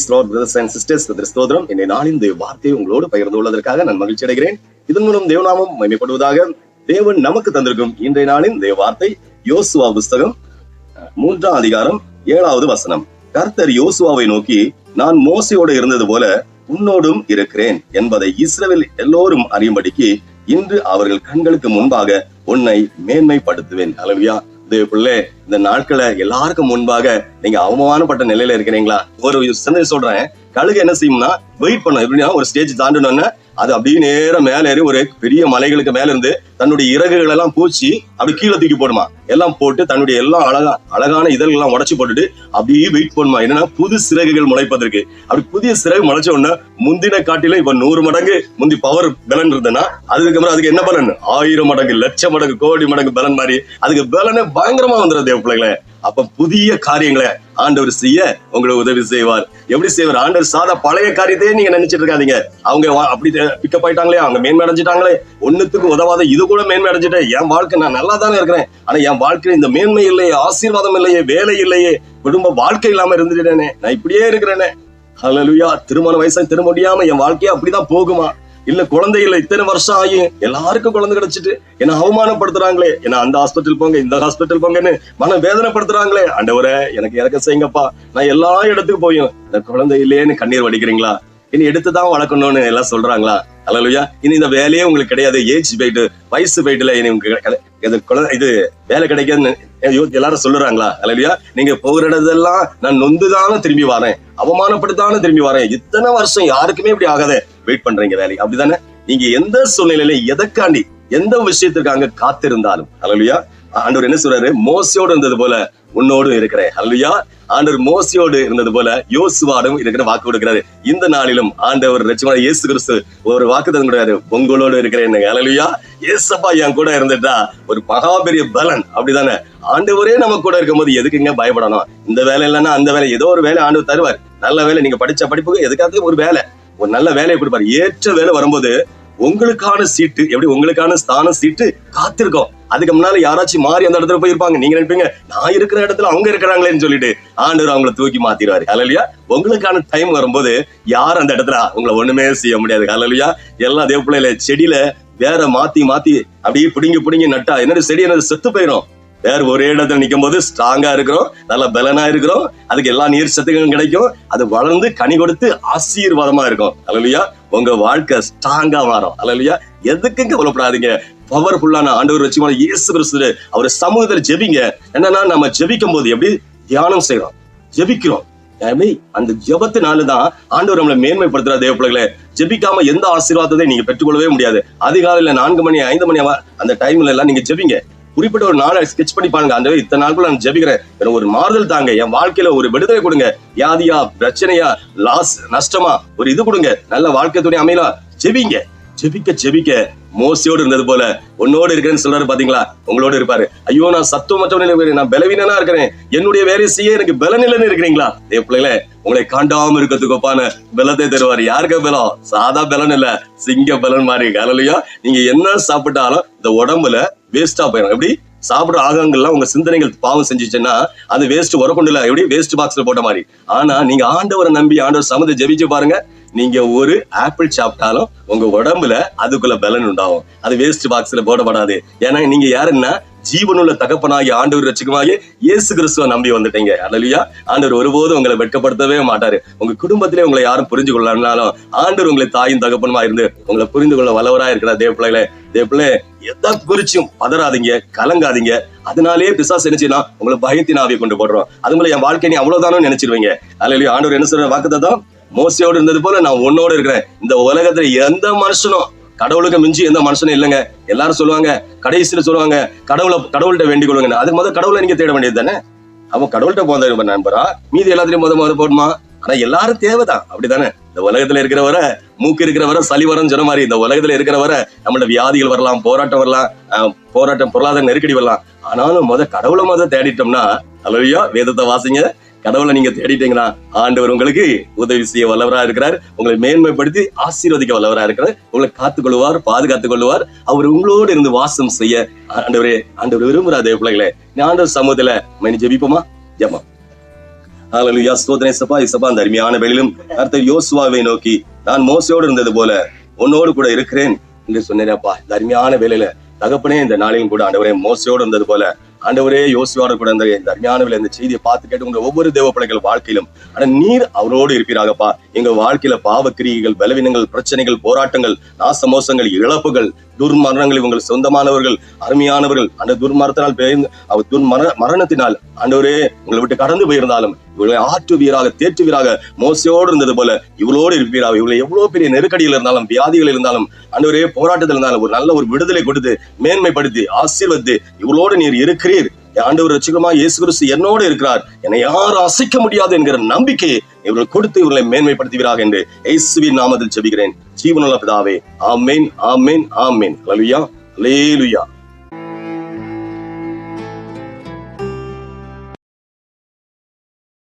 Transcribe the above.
ஸ்தோத்திரம். என்னை நாளின் இந்த வார்த்தையை உங்களோடு பகிர்ந்து கொள்வதற்காக நான் மகிழ்ச்சி அடைகிறேன் இதன் மூலம் தேவநாமம் மகிமைப்படுவதாக தேவன் நமக்கு தந்திருக்கும் இன்றைய நாளின் தேவ வார்த்தை யோசுவா புஸ்தகம் மூன்றாம் அதிகாரம் ஏழாவது வசனம். கர்த்தர் யோசுவாவை நோக்கி நான் மோசையோடு இருந்தது போல உன்னோடும் இருக்கிறேன் என்பதை இஸ்ரேல் எல்லோரும் அறியும்படிக்கு இன்று அவர்கள் கண்களுக்கு முன்பாக உன்னை மேன்மைப்படுத்துவேன். அலவியா தேவ பிள்ளை இந்த நாட்களை எல்லாருக்கும் முன்பாக நீங்க அவமானப்பட்ட நிலையில இருக்கிறீங்களா? ஒரு சிந்தனை சொல்றேன். கழுகு என்ன செய்யும்னா வெயிட் பண்ணும் எப்படின்னா ஒரு ஸ்டேஜ் தாண்டணும்னா அது அப்படியே நேரம் மேல ஏறி ஒரு பெரிய மலைகளுக்கு மேல இருந்து தன்னுடைய இறகுகள் எல்லாம் பூச்சி அப்படி கீழே தூக்கி போடுமா? எல்லாம் போட்டு தன்னுடைய எல்லாம் அழகா அழகான இதழ்கள் எல்லாம் உடச்சு போட்டுட்டு அப்படியே வெயிட் பண்ணுமா? என்னன்னா புது சிறகுகள் முளைப்பதற்கு. அப்படி புதிய சிறகு முளைச்ச உடனே முந்தின காட்டில இப்ப நூறு மடங்கு முந்தி பவர் பலன் இருந்ததுன்னா அதுக்கப்புறம் அதுக்கு என்ன பலன்? ஆயிரம் மடங்கு லட்சம் மடங்கு கோடி மடங்கு பலன் மாதிரி. அதுக்கு பலனே பயங்கரமா வந்துடும் தேவ பிள்ளைகளே. அப்ப புதிய காரியங்களை ஆண்டவர் செய்ய உங்களை உதவி செய்வார். எப்படி செய்வார்? ஆண்டவர் சாதா பழைய காரியத்தையே நீங்க நினைச்சிட்டு இருக்காதீங்க. அவங்க வா- அப்படி பிக்கப் ஆயிட்டாங்களே அவங்க மேன்மை அடைஞ்சிட்டாங்களே ஒன்னுத்துக்கு உதவாத இது கூட மேன்மை அடைஞ்சிட்டேன் என் வாழ்க்கை நான் நல்லா தானே இருக்கிறேன். ஆனா என் வாழ்க்கையில இந்த மேன்மை இல்லையே ஆசீர்வாதம் இல்லையே வேலை இல்லையே குடும்ப வாழ்க்கை இல்லாம இருந்துட்டேனே நான் இப்படியே இருக்கிறேனே. ஹalleluya திருமண வயசா திரும்ப முடியாம என் வாழ்க்கையா அப்படிதான் போகுமா? இல்ல குழந்தை இல்ல இத்தனை வருஷம் ஆகியும் எல்லாருக்கும் குழந்தை கிடைச்சிட்டு என்ன அவமானப்படுத்துறாங்களே. என்ன அந்த ஹாஸ்பிட்டல் போங்க இந்த ஹாஸ்பிட்டல் போங்கன்னு மன வேதனைப்படுத்துறாங்களே. அண்டவரே எனக்கு இறக்க செய்யுங்கப்பா. நான் எல்லா இடத்துக்கும் போயும். இந்த குழந்தை இல்லையேன்னு கண்ணீர் வடிக்கிறீங்களா? இனி எடுத்துதான் வளர்க்கணும்னு எல்லாம் சொல்றாங்களா? அலலுயா இனி இந்த வேலையே உங்களுக்கு கிடையாது. ஏஜ் போயிட்டு வயசு போயிட்டுல இனி உங்களுக்கு குழந்தை இது வேலை கிடைக்காதுன்னு எல்லாரும் சொல்லுறாங்களா? அலலுயா நீங்க போகிற இடத்தெல்லாம் நான் நொந்துதானே திரும்பி வரேன். அவமானப்படுத்தானே திரும்பி வரேன். இத்தனை வருஷம் யாருக்குமே இப்படி ஆகாத. வெயிட் பண்றீங்க வேலைக்கு அப்படிதானே? நீங்க எந்த சூழ்நிலையில எதற்காண்டி எந்த விஷயத்திற்காக காத்திருந்தாலும். அல்லையா ஆண்டவர் என்ன சொல்றாரு? மோசையோடு இருந்தது போல உன்னோடும் இருக்கிறேன். அல்லையா ஆண்டவர் மோசையோடு இருந்தது போல யோசுவாடும் இருக்கிற வாக்கு கொடுக்கிறாரு. இந்த நாளிலும் ஆண்டவர் ரட்சமான இயேசு கிறிஸ்து ஒரு வாக்கு தந்து கொடுக்கிறாரு. உங்களோடு இருக்கிறேன். அல்லையா ஏசப்பா என் கூட இருந்துட்டா ஒரு மகா பெரிய பலன். அப்படிதானே? ஆண்டவரே நம்ம கூட இருக்கும்போது எதுக்குங்க பயப்படணும்? இந்த வேலை இல்லைன்னா அந்த வேலை ஏதோ ஒரு வேலை ஆண்டவர் தருவார். நல்ல வேலை நீங்க படிச்ச படிப்புக்கு எதுக்காக ஒரு வேலை. ஒரு நல்ல வேலையை கொடுப்பாரு. ஏற்ற வேலை வரும்போது உங்களுக்கான சீட்டு எப்படி உங்களுக்கான ஸ்தான சீட்டு காத்திருக்கோம். அதுக்கு முன்னால யாராச்சும் மாறி அந்த இடத்துல போயிருப்பாங்க. நீங்க நினைப்பீங்க நான் இருக்கிற இடத்துல அவங்க இருக்கிறாங்களேன்னு சொல்லிட்டு ஆண்டவர் அவங்கள தூக்கி மாத்திடுவாரு. அலலியா உங்களுக்கான டைம் வரும்போது யார் அந்த இடத்துல உங்களை ஒண்ணுமே செய்ய முடியாது. அலலியா எல்லா தேவ பிள்ளையில செடியில வேற மாத்தி மாத்தி அப்படியே பிடுங்கி பிடுங்கி நட்டா என்னது செடி என்னது செத்து போயிடும் வேற ஒரே இடத்துல நிற்கும் போது ஸ்ட்ராங்கா இருக்கிறோம் நல்ல பலனா இருக்கிறோம் அதுக்கு எல்லா நீர் சத்துக்களும் கிடைக்கும். அது வளர்ந்து கனி கொடுத்து ஆசீர்வாதமா இருக்கும். அல்லையா உங்க வாழ்க்கை ஸ்ட்ராங்கா மாறும். அலலியா எதுக்கும் கவலைப்படாதீங்க. பவர்ஃபுல்லான ஆண்டவர் வச்சு இயேசு கிறிஸ்து அவர் சமூகத்துல ஜெபிங்க. என்னன்னா நம்ம ஜெபிக்கும் போது எப்படி? தியானம் செய்யறோம். ஜெபிக்கிறோம். அந்த ஜபத்தினால தான் ஆண்டவர் நம்மளை மேன்மைப்படுத்துற தேவ ஜெபிக்காம எந்த ஆசீர்வாதத்தையும் நீங்க பெற்றுக்கொள்ளவே முடியாது. அதிகாலையில நான்கு மணி ஐந்து மணி அந்த டைம்ல எல்லாம் நீங்க ஜெபிங்க. குறிப்பிட்ட ஒரு நாளை ஸ்கெச் பண்ணி பாருங்க அந்த இத்தனை நாட்கள் நான் ஜெபிக்கிறேன். எனக்கு ஒரு மாறுதல் தாங்க. என் வாழ்க்கையில ஒரு விடுதலை கொடுங்க. வியாதியா பிரச்சனையா லாஸ் நஷ்டமா ஒரு இது கொடுங்க. நல்ல வாழ்க்கை துணை அமையலாம் ஜெபிங்க. ஜெபிக்க ஜெபிக்க. மோசியோடு இருந்தது போல. உன்னோடு இருக்கிறேன்னு சொல்றாரு பாத்தீங்களா? உங்களோட இருப்பாரு. ஐயோ நான் சத்துவமற்றவனில் இருக்கிறேன். நான் பலவீனனா இருக்கிறேன். என்னுடைய வேலையை செய்ய எனக்கு பலனில்லைன்னு இருக்கிறீங்களா? என் பிள்ளைகளே உங்களை காண்டாம இருக்கிறதுக்கு ஒப்பான பலத்தை தருவார். யாருக்கு பலம்? சாதா பலன் இல்ல. சிங்க பலன் மாதிரி. காலையா நீங்க என்ன சாப்பிட்டாலும் இந்த உடம்புல வேஸ்டா போயிடும். எப்படி? சாப்பிட்ற ஆகங்கள்லாம் உங்க சிந்தனைகள் பாவம் செஞ்சுச்சுன்னா அது வேஸ்ட் வரக்கொண்டு எப்படி? வேஸ்ட் பாக்ஸ்ல போட்ட மாதிரி. ஆனா நீங்க ஆண்டவரை நம்பி ஆண்டவர் சமத்தை ஜெபிச்சு பாருங்க. நீங்க ஒரு ஆப்பிள் சாப்பிட்டாலும் உங்க உடம்புல அதுக்குள்ள பலன் உண்டாகும். அது வேஸ்ட் பாக்ஸ்ல போடப்படாது. ஏன்னா நீங்க யாருன்னா ஜீவனுள்ள தகப்பனாகி ஆண்டவர் ரட்சிக்கமாகி இயேசு கிறிஸ்துவ நம்பி வந்துட்டீங்க. அடலியா ஆண்டவர் ஒருபோதும் உங்களை வெட்கப்படுத்தவே மாட்டாரு. உங்க குடும்பத்திலே உங்களை யாரும் புரிஞ்சு கொள்ளனாலும் ஆண்டவர் உங்களை தாயும் தகப்பனுமா இருந்து உங்களை புரிந்து கொள்ள வல்லவரா இருக்கிற தேவ பிள்ளைகளே தேவ பிள்ளை எதை குறிச்சும் பதறாதீங்க கலங்காதீங்க. அதனாலே பிசாஸ் நினைச்சுன்னா உங்களை பயத்தின் ஆவியை கொண்டு போடுறோம். அது என் வாழ்க்கை நீ அவ்வளவுதானோ நினைச்சிருவீங்க. அதுல ஆண்டவர் என்ன சொல்ற வாக்குதான் மோசையோடு இருந்தது போல நான் உன்னோடு இருக்கிறேன். இந்த உலகத்துல எந்த மனுஷனும் கடவுளுக்கு மிஞ்சி எந்த மனுஷனும் இல்லைங்க. எல்லாரும் சொல்லுவாங்க கடைசியில் சொல்லுவாங்க கடவுளை கடவுள்கிட்ட வேண்டிக் கொள்ளுங்க அதுக்கு முதல்ல கடவுளை நீங்க தேட வேண்டியது தானே? அவன் கடவுள்கிட்ட போந்த நண்பரா. மீதி எல்லாத்திலையும் முத முத போடுமா? ஆனா எல்லாரும் தேவைதான். அப்படிதானே இந்த உலகத்துல இருக்கிறவரை மூக்கு இருக்கிறவரை சளி வரன்னு சொன்ன மாதிரி இந்த உலகத்துல இருக்கிறவரை நம்மளோட வியாதிகள் வரலாம் போராட்டம் வரலாம் போராட்டம் பொருளாதார நெருக்கடி வரலாம். ஆனாலும் முத கடவுளை முத தேடிட்டோம்னா அலவியா வேதத்தை வாசிங்க. கடவுளை நீங்க தேடிட்டீங்கன்னா ஆண்டவர் உங்களுக்கு உதவி செய்ய வல்லவரா இருக்கிறார். உங்களை மேன்மைப்படுத்தி ஆசீர்வதிக்க வல்லவரா இருக்கிறார். உங்களை காத்துக் கொள்வார் பாதுகாத்துக் கொள்வார் அவர் உங்களோடு இருந்து வாசம் செய்ய. ஆண்டவரே ஆண்டவர் விரும்புகிறார் தேவ பிள்ளைகளே. ஆண்டவர் சமூகத்துல மணி ஜெபிப்போமா? ஜமா ஹalleluya ஸ்தோத்திரம் சபா இசபா அந்த அருமையான வேலையிலும் கர்த்தர் யோசுவாவை நோக்கி நான் மோசையோடு இருந்தது போல உன்னோடு கூட இருக்கிறேன் என்று சொன்னேன்ப்பா இந்த அருமையான வேலையில தகப்பனே இந்த நாளையும் கூட ஆண்டவரே மோசையோடு இருந்தது போல ஆண்டவரே யோசுவாடு கூட இந்த இந்த அருமையான வேலை இந்த செய்தியை பார்த்து கேட்டு உங்க ஒவ்வொரு தேவ பிள்ளைகள் வாழ்க்கையிலும் ஆனா நீர் அவரோடு இருப்பீராகப்பா. எங்க வாழ்க்கையில பாவ பாவக்கிரியைகள் பலவீனங்கள் பிரச்சனைகள் போராட்டங்கள் நாசமோசங்கள் இழப்புகள் துர்மரணங்கள் இவங்கள் சொந்தமானவர்கள் அருமையானவர்கள். அந்த துர்மரத்தினால் பெயர்ந்து அவர் துர்மர மரணத்தினால் ஆண்டவரே உங்களை விட்டு கடந்து போயிருந்தாலும் இவர்களை ஆற்றுவீராக தேற்றுவீராக மோசையோடு இருந்தது போல இவளோடு இருப்பீராக. இவளை எவ்வளவு பெரிய நெருக்கடியில் இருந்தாலும் வியாதிகள் இருந்தாலும் ஆண்டவரே போராட்டத்தில் இருந்தாலும் ஒரு நல்ல ஒரு விடுதலை கொடுத்து மேன்மைப்படுத்தி ஆசீர்வதித்து இவளோடு நீர் இருக்கிறீர். ஆண்டவர் ரசிகமா இயேசு கிறிஸ்து என்னோடு இருக்கிறார். என்னை யாரும் அசைக்க முடியாது என்கிற நம்பிக்கையை இவர்கள் கொடுத்து இவர்களை மேன்மைப்படுத்துவீராக என்று இயேசுவின் நாமத்தில் செபிக்கிறேன். ஜீவனுள்ள பிதாவே ஆமேன் ஆமேன் ஆமேன். ஹalleluya லேலுயா